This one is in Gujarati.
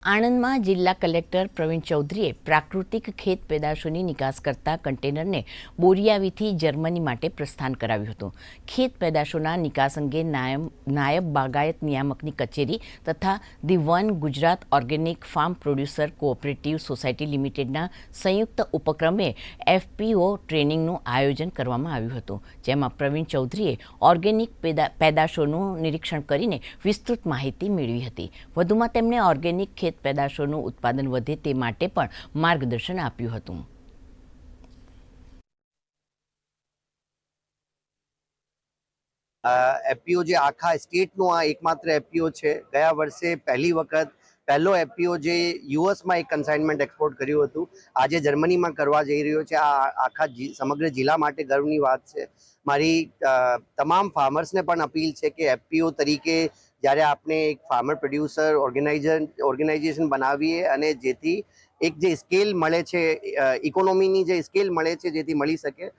આણંદમાં જિલ્લા કલેક્ટર પ્રવીણ ચૌધરીએ પ્રાકૃતિક ખેત પેદાશોની નિકાસ કરતા કન્ટેનરને બોરિયાવીથી જર્મની માટે પ્રસ્થાન કરાવ્યું હતું. ખેત પેદાશોના નિકાસ અંગે નાયબ બાગાયત નિયામકની કચેરી તથા the one Gujarat organic farm producer cooperative society લિમિટેડના સંયુક્ત ઉપક્રમે એફપીઓ ટ્રેનિંગનું આયોજન કરવામાં આવ્યું હતું. જેમાં પ્રવીણ ચૌધરીએ ઓર્ગેનિક પેદા, પેદાશોનું નિરીક્ષણ કરીને વિસ્તૃત માહિતી મેળવી હતી. વધુમાં તેમણે ઓર્ગેનિક ખેત પેદાશોનું ઉત્પાદન વધે તે માટે પણ માર્ગદર્શન આપ્યું હતું. એપીઓ જે આખા સ્ટેટનું આ એકમાત્ર એપીઓ છે, ગયા વર્ષે પહેલી વખત પહેલો એપીઓ જે યુએસમાં એક કન્સાઇનમેન્ટ એક્સપોર્ટ કર્યું હતું, આજે જર્મનીમાં કરવા જઈ રહ્યો છે. આ આખા સમગ્ર જિલ્લા માટે ગર્વની વાત છે. મારી તમામ ફાર્મર્સને પણ અપીલ છે કે એપીઓ તરીકે જ્યારે આપણે એક ફાર્મર પ્રોડ્યુસર ઓર્ગેનાઇઝર ઓર્ગેનાઇઝેશન બનાવીએ અને જેથી એક જે સ્કેલ મળે છે ઇકોનોમીની જે સ્કેલ મળે છે, જેથી મળી શકે